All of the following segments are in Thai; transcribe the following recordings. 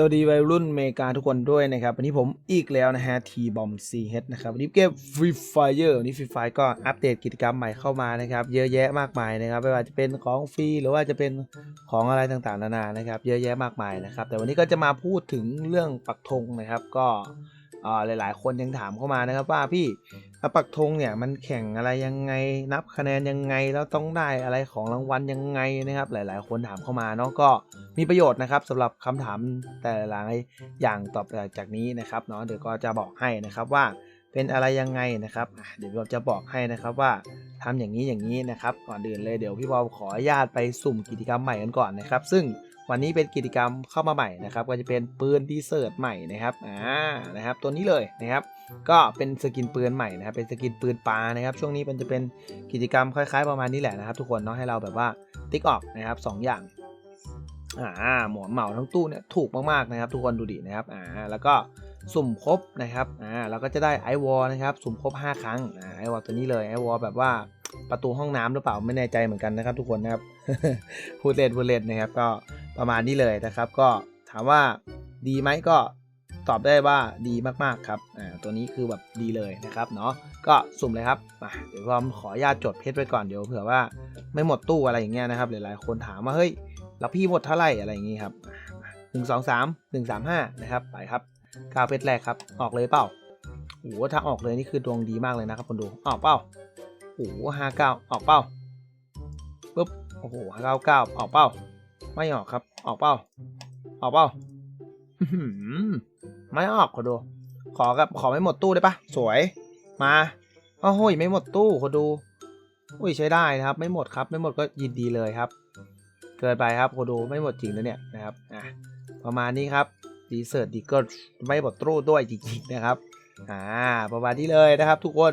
สวัสดีวัยรุ่นเมกาทุกคนด้วยนะครับ วันนี้ผมอีกแล้วนะฮะทีบอมซีเฮดนะครับ วันนี้เกมฟรีไฟเออร์วันนี้ฟรีไฟก็อัปเดตกิจกรรมใหม่เข้ามานะครับ เยอะแยะมากมายนะครับไม่ว่าจะเป็นของฟรีหรือว่าจะเป็นของอะไรต่างๆนานานะครับ เยอะแยะมากมายนะครับ แต่วันนี้ก็จะมาพูดถึงเรื่องปักธงนะครับ ก็ หลาย ๆ คนยังถามเข้ามานะครับว่าพี่แล้วปักธงเนี่ยมันแข่งอะไรยังไงนับคะแนนยังไงแล้วต้องได้อะไรของรางวัลยังไงนะครับ หลาย ๆ คนถามเข้ามาเนาะก็มีประโยชน์นะครับสำหรับคำถามแต่ละอย่างตอบจากนี้นะครับเนาะเดี๋ยวก็จะบอกให้นะครับว่าเป็นอะไรยังไงนะครับ เดี๋ยวเราจะบอกให้นะครับว่าทำอย่างนี้อย่างนี้นะครับ ก่อนอื่นเลยเดี๋ยวพี่บอลขออนุญาตไปสุ่มกิจกรรมใหม่กันก่อนนะครับ ซึ่ง วันนี้เป็นกิจกรรมเข้ามาใหม่นะครับ ก็จะเป็นปืนดีเซอร์ตใหม่นะครับ อ่า นะครับ ตัวนี้เลยนะครับ ก็เป็นสกินปืนใหม่นะครับ เป็นสกินปืนปลานะครับ ช่วงนี้มันจะเป็นกิจกรรมคล้ายๆประมาณนี้แหละนะครับ ทุกคนเนาะ ให้เราแบบว่าติ๊กออกนะครับสองอย่าง อ่า หมอนเหมาทั้งตู้เนี่ยถูกมากๆนะครับ ทุกคนดูดินะครับ อ่า แล้วก็สุ่มครบนะครับ อ่า เราก็จะได้ไอวอลนะครับ สุ่มครบ 5 ครั้ง อ่า ไอวอลตัวนี้เลย ไอวอลแบบว่าประตูห้องน้ำหรือเปล่าไม่แน่ใจเหมือนกันนะครับ ทุกคนนะครับพูดเล่นพูดเล่นนะครับ ก็ ประมาณนี้เลยนะครับ ก็ถามว่าดีไหมก็ตอบได้ว่าดีมากๆครับอ่าตัวนี้คือแบบดีเลยนะครับเนาะก็สุ่มเลยครับมาเดี๋ยวผมขออนุญาตจดเพชรไว้ก่อนเดี๋ยวเผื่อว่าไม่หมดตู้อะไรอย่างเงี้ยนะครับหลายๆคนถามว่าเฮ้ยแล้วพี่หมดเท่าไหร่อะไรอย่างงี้ครับหนึ่งสองสามหนึ่งสามห้านะครับไปครับกาวเพชรแรกครับ ออกเลยเปล่าโอ้โหถ้าออกเลยนี่คือดวงดีมากเลยนะครับคนดูออกเปล่าโอ้โหห้าเก้าออกเปล่าปุ๊บโอ้โหห้าเก้าเก้าออกเปล่า ไม่ออกครับ ออกเปล่าออกเปล่าไม่ออกคนดู ขอกับขอไม่หมดตู้ได้ปะสวย มาโอ้โหไม่หมดตู้คนดู อุ้ยใช้ได้นะครับ ไม่หมดครับ ไม่หมดก็ยินดีเลยครับ เกินไปครับโคดูไม่หมดจริงนะเนี่ยนะครับ อะ ประมาณนี้ครับดีเซอร์ดีก็ไม่หมดตู้ด้วยจริงๆนะครับ อ่า ประมาณนี้เลยนะครับ ทุกคน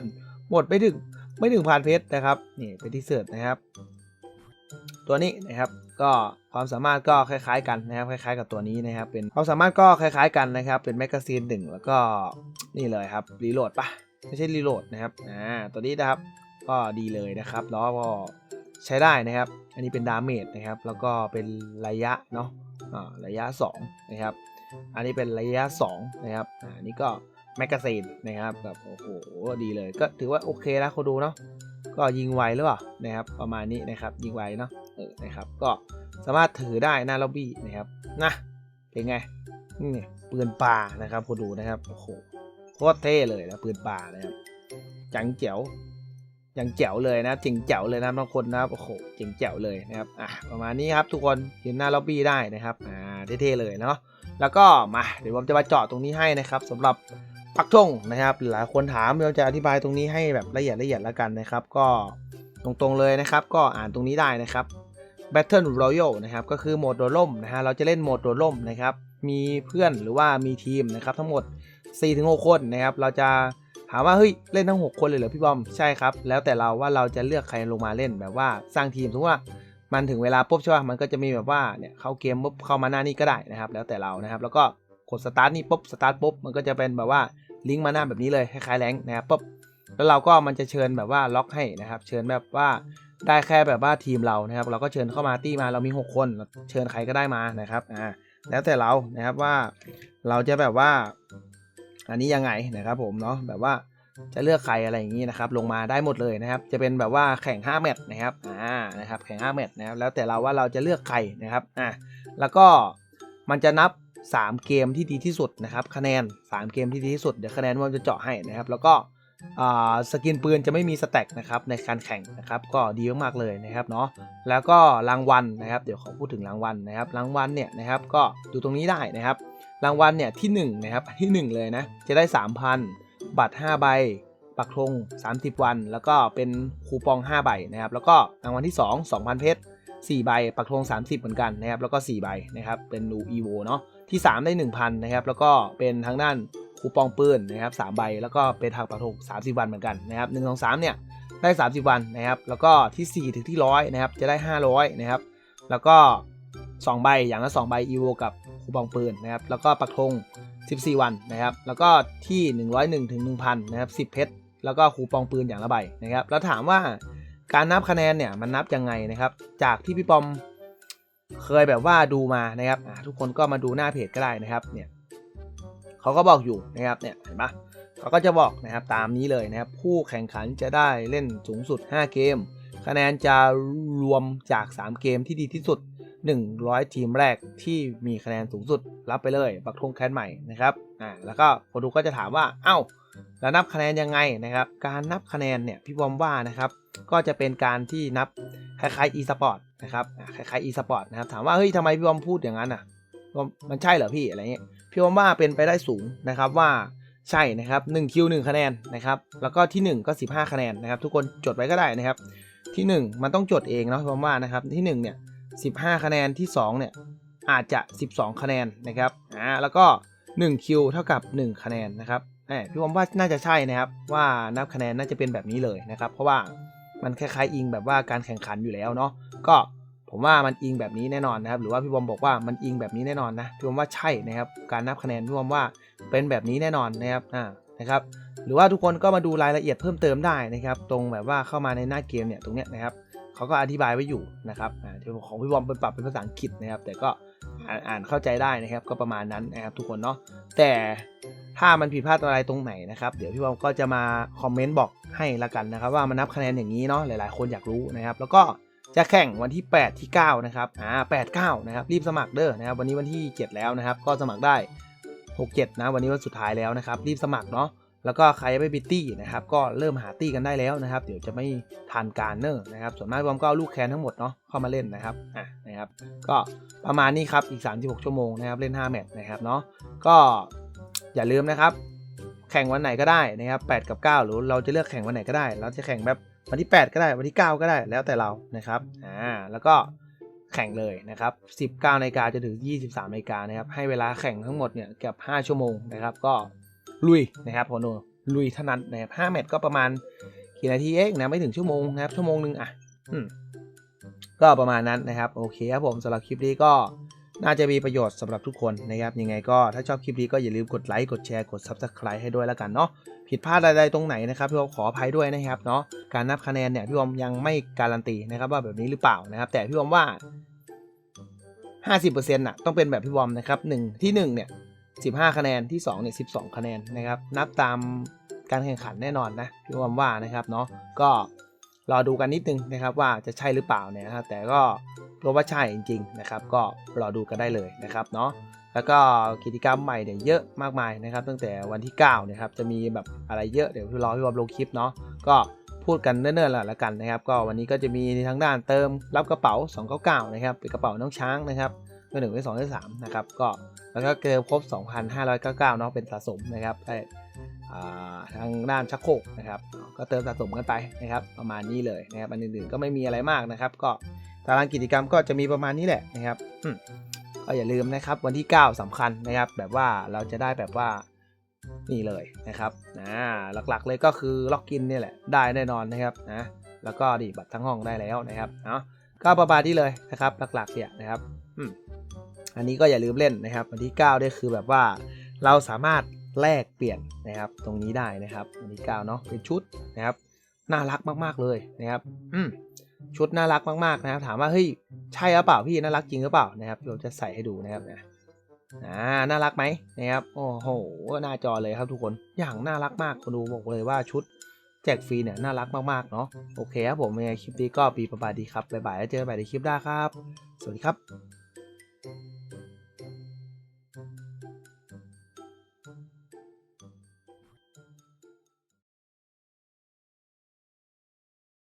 หมดไม่ถึงไม่ถึงพันเพชรนะครับ นี่เป็นดีเซอร์นะครับ ตัวนี้นะครับก็ความสามารถก็คล้ายๆกันนะครับคล้ายๆ กับตัวนี้นะครับเป็นความสามารถก็คล้ายๆกันนะครับเป็นแมกกาซีนหนึ่งแล้วก็นี่เลยครับรีโหลดปะไม่ใช่รีโหลดนะครับอ่าตัวนี้นะครับก็ดีเลยนะครับแล้วก็ใช้ได้นะครับ อันนี้เป็นดาเมจนะครับแล้วก็เป็นระยะเนาะอ่าระยะ2นะครับอันนี้เป็นระยะ2นะครับอ่านี่ก็แมกกาซีนนะครับแบบโอ้โหดีเลยก็ถือว่าโอเคนะเขาดูเนาะก็ยิงไวหรือเปล่านะครับประมาณนี้นะครับยิงไวเนาะ เออนะครับ ก็สามารถถือได้หน้าล็อบบี้นะครับนะเป็นไงนี่ปืนป่านะครับเขาดูนะครับโอ้โหโคตรเท่เลยนะปืนป่านะครับจังเจ๋วอย่างแจ๋วเลยนะเจ๋งแจ๋วเลยนะบางคนนะครับโอ้โหเจ๋งแจ๋วเลยนะครับอะประมาณนี้ครับทุกคนยืนหน้าล็อบบี้ได้นะครับอ่าเท่ๆเลยเนาะแล้วก็มาเดี๋ยวผมจะมาเจาะตรงนี้ให้นะครับสำหรับปักธงนะครับหลายคนถามเราจะอธิบายตรงนี้ให้แบบละเอียดละเอียดแล้วกันนะครับ ก็ตรงๆเลยนะครับ ก็อ่านตรงนี้ได้นะครับ Battle Royale นะครับก็คือโหมดโดดร่มนะฮะเราจะเล่นโหมดโดดร่มนะครับมีเพื่อนหรือว่ามีทีมนะครับทั้งหมด 4-6 คนนะครับเราจะถามว่าเฮ้ยเล่นทั้ง 6 คนเลยเหรอพี่บอมใช่ครับ แล้วแต่เราว่าเราจะเลือกใครลงมาเล่นแบบว่าสร้างทีมสมมติว่ามันถึงเวลาปุ๊บใช่ป่ะมันก็จะมีแบบว่าเนี่ยเข้าเกมปุ๊บเข้ามาหน้านี้ก็ได้นะครับ แล้วแต่เรานะครับ แล้วก็กดสตาร์ทนี่ปุ๊บสตาร์ทปุ๊บมันก็จะเป็นแบบว่าลิงก์มาหน้าแบบนี้เลยคล้ายๆแรงนะครับปุ๊บแล้วเราก็มันจะเชิญแบบว่าล็อกให้นะครับ เชิญแบบว่า ได้แค่แบบว่าทีมเรานะครับ เราก็เชิญเข้ามาตี้มาเรามี 6 คนเชิญใครก็ได้มานะครับอ่าแล้วแต่เรานะครับว่าเราจะแบบว่า อันนี้ยังไงนะครับผมเนาะแบบว่าจะเลือกใครอะไรอย่างนี้นะครับ ลงมาได้หมดเลยนะครับ จะเป็นแบบว่าแข่ง 5 แมตช์นะครับอ่านะครับแข่ง 5 แมตช์นะครับแล้วแต่เราว่าเราจะเลือกใครนะครับอ่าแล้วก็มันจะนับ 3 เกมที่ดีที่สุดนะครับ คะแนน 3 เกมที่ดีที่สุดเดี๋ยวคะแนนมันจะเจาะให้นะครับ แล้วก็ สกินปืนจะไม่มีสแต็กนะครับในการแข่งนะครับก็ดีมากๆเลยนะครับเนาะแล้วก็รางวัลนะครับเดี๋ยวขอพูดถึงรางวัลนะครับรางวัลเนี่ยนะครับก็ดูตรงนี้ได้นะครับ รางวัลเนี่ยที่1นะครับที่ 1 เลยนะจะได้ 3,000 บัตร 5 ใบ ปักธง30 วัน แล้วก็เป็นคูปอง 5 ใบนะครับแล้วก็รางวัลที่ 2 2,000 เพชร4ใบ ปักธง30 เหมือนกันนะครับแล้วก็ 4 ใบนะครับเป็นรูอีโวเนาะที่ 3 ได้ 1,000นะครับแล้วก็เป็นทางด้าน คูปองปืนนะครับ3ใบ แล้วก็เป็นทางปักธง30 วันเหมือนกันนะครับ1 2 3เนี่ยได้ 30 วันนะครับ แล้วก็ที่ 4 ถึงที่100นะครับ จะได้ 500 นะครับ แล้วก็ 2 ใบ อย่างละ 2 ใบอีโวกับคูปองปืนนะครับ แล้วก็ปักธง 14 วันนะครับ แล้วก็ที่ 101 ถึง 1,000 นะครับ 10 เพชร แล้วก็คูปองปืนอย่างละใบนะครับ แล้วถามว่าการนับคะแนนเนี่ยมันนับยังไงนะครับ จากที่พี่ปอมเคยแบบว่าดูมานะครับทุกคนก็มาดูหน้าเพจก็ได้นะครับ เนี่ย เขาก็บอกอยู่นะครับเนี่ยเห็นปะเขาก็จะบอกนะครับตามนี้เลยนะครับผู้แข่งขันจะได้เล่นสูงสุด 5 เกม คะแนนจะรวมจาก 3 เกมที่ดีที่สุด 100 ทีมแรกที่มีคะแนนสูงสุดรับไปเลยบักทงแคนใหม่นะครับอ่าแล้วก็คนดูก็จะถามว่าเอ้าแล้วนับคะแนนยังไงนะครับการนับคะแนนเนี่ยพี่บอมว่านะครับก็จะเป็นการที่นับคล้ายๆ e-sport นะครับคล้ายๆ e-sport นะครับถามว่าเฮ้ยทำไมพี่บอมพูดอย่างนั้นอะบอมมันใช่เหรอพี่อะไรเงี้ย พี่บอมว่าเป็นไปได้สูงนะครับว่าใช่นะครับ1คิว1คะแนนนะครับแล้วก็ที่ 1 ก็ 15 คะแนนนะครับ ทุกคนจดไว้ก็ได้นะครับ ที่ 1 มันต้องจดเองเนาะพี่บอมว่านะครับที่1เนี่ย15 คะแนนที่2เนี่ยอาจจะ 12 คะแนนนะครับอ่าแล้วก็1คิวเท่ากับ 1 คะแนนนะครับแหมพี่ผมว่าน่าจะใช่นะครับว่านับคะแนนน่าจะเป็นแบบนี้เลยนะครับ เพราะว่ามันคล้ายๆอิงแบบว่าการแข่งขันอยู่แล้วเนาะก็ ผมว่ามันอิงแบบนี้แน่นอนนะครับ หรือว่าพี่บอมบอกว่ามันอิงแบบนี้แน่นอนนะพี่บอมว่าใช่นะครับ การนับคะแนนพี่บอมว่าเป็นแบบนี้แน่นอนนะครับอ่านะครับ หรือว่าทุกคนก็มาดูรายละเอียดเพิ่มเติมได้นะครับ ตรงแบบว่าเข้ามาในหน้าเกมเนี่ยตรงเนี้ยนะครับเขาก็อธิบายไว้อยู่นะครับอ่าที่ของพี่บอมเป็นปรับเป็นภาษาอังกฤษนะครับ แต่ก็อ่านอ่านเข้าใจได้นะครับ ก็ประมาณนั้นนะครับ ทุกคนเนาะแต่ถ้ามันผิดพลาดอะไรตรงไหนนะครับ เดี๋ยวพี่บอมก็จะมาคอมเมนต์บอกให้ละกันนะครับ ว่ามันนับคะแนนอย่างนี้เนาะหลายๆ คนอยากรู้นะครับ แล้วก็ จะแข่งวันที่ 8 ที่ 9 นะครับอ่า8 9 นะครับ รีบสมัครเด้อนะครับ วันนี้วันที่ 7 แล้วนะครับ ก็สมัครได้ 6 7 นะ วันนี้วันสุดท้ายแล้วนะครับ รีบสมัครเนาะ แล้วก็ใครไม่ไปตี้นะครับ ก็เริ่มหาตี้กันได้แล้วนะครับ เดี๋ยวจะไม่ทันการเนอร์นะครับ ส่วนมากบอมก็เอาลูกแคนทั้งหมดเนาะเข้ามาเล่นนะครับ อะนะครับ ก็ประมาณนี้ครับ อีก 36 ชั่วโมงนะครับ เล่น 5 แมตช์นะครับเนาะ ก็อย่าลืมนะครับ แข่งวันไหนก็ได้นะครับ 8 กับ 9 หรือเราจะเลือกแข่งวันไหนก็ได้ เราจะแข่งแบบ วันที่ 8 ก็ได้วันที่ 9 ก็ได้แล้วแต่เรานะครับอ่าแล้วก็แข่งเลยนะครับ 19นาฬิกาจะถึง 23นาฬิกานะครับให้เวลาแข่งทั้งหมดเนี่ยเกือบ5ชั่วโมงนะครับ ก็ลุยนะครับคนดูลุยเท่านั้นนะครับ5แมตช์ก็ประมาณกี่นาทีเองนะไม่ถึงชั่วโมงนะครับชั่วโมงหนึ่งอะอก็ประมาณนั้นนะครับ โอเคครับผมสำหรับคลิปนี้ก็น่าจะมีประโยชน์สำหรับทุกคนนะครับ ยังไงก็ถ้าชอบคลิปนี้ก็อย่าลืมกดไลค์กดแชร์กด Subscribe ให้ด้วยแล้วกันเนาะ ผิดพลาดอะไรตรงไหนนะครับพี่อมขออภัยด้วยนะครับเนาะการนับคะแนนเนี่ยพี่อมยังไม่การันตีนะครับว่าแบบนี้หรือเปล่านะครับ แต่พี่อมว่า 50%น่ะต้องเป็นแบบพี่บอมนะครับหนึ่งที่หนึ่งเนี่ย15 คะแนนที่2เนี่ย12 คะแนนนะครับ นับตามการแข่งขันแน่นอนนะพี่บอมว่านะครับเนาะก็รอดูกันนิดนึงนะครับว่าจะใช่หรือเปล่าเนี่ยนะครับแต่ก็รู้ว่าใช่จริงๆนะครับ ก็รอดูกันได้เลยนะครับเนาะ แล้วก็กิจกรรมใหม่เนี่ยเยอะมากมายนะครับ ตั้งแต่วันที่9นะครับจะมีแบบอะไรเยอะเดี๋ยวพี่รอพี่บอมลงคลิปเนาะก็พูดกันเนิ่นๆแล้วละกันนะครับ ก็วันนี้ก็จะมีทั้งด้านเติมรับกระเป๋า 299 นะครับเป็นกระเป๋าน้องช้างนะครับก็หนึ่งไปสองไปสามนะครับก็แล้วก็เกิครบ 2,599เนาะเป็นสะสมนะครับได้ทางด้านชักโครกนะครับ ก็เติมสะสมกันไปนะครับ ประมาณนี้เลยนะครับอันอื่นๆก็ไม่มีอะไรมากนะครับ ก็ตารางกิจกรรมก็จะมีประมาณนี้แหละนะครับอืม ก็อย่าลืมนะครับวันที่ 9สำคัญนะครับ แบบว่าเราจะได้แบบว่านี่เลยนะครับนะหลักๆเลยก็คือล็อกอินเนี่ยแหละได้แน่นอนนะครับนะแล้วก็ดีบัตรทั้งห้องได้แล้วนะครับเนาะก็ประมาณนี้เลยนะครับ หลักๆเนี่ยนะครับอืมอันนี้ก็อย่าลืมเล่นนะครับวันที่9ได้คือแบบว่าเราสามารถแลกเปลี่ยนนะครับ ตรงนี้ได้นะครับวันที่9เนาะเป็นชุดนะครับ น่ารักมากๆเลยนะครับ อืม ชุดน่ารักมากๆนะครับ ถามว่าเฮ้ยใช่หรือเปล่าพี่น่ารักจริงหรือเปล่านะครับเราจะใส่ให้ดูนะครับนะอ่าน่ารักไหมนะครับโอ้โหหน้าจอเลยครับทุกคนอย่างน่ารักมากคนดูบอกเลยว่าชุดแจกฟรีเนี่ยน่ารักมากๆเนาะโอเคครับผมในคลิปนี้ก็ปีประบาดีครับบ๊ายบายแล้วเจอกันใหม่ในคลิปหน้าครับ สวัสดีครับ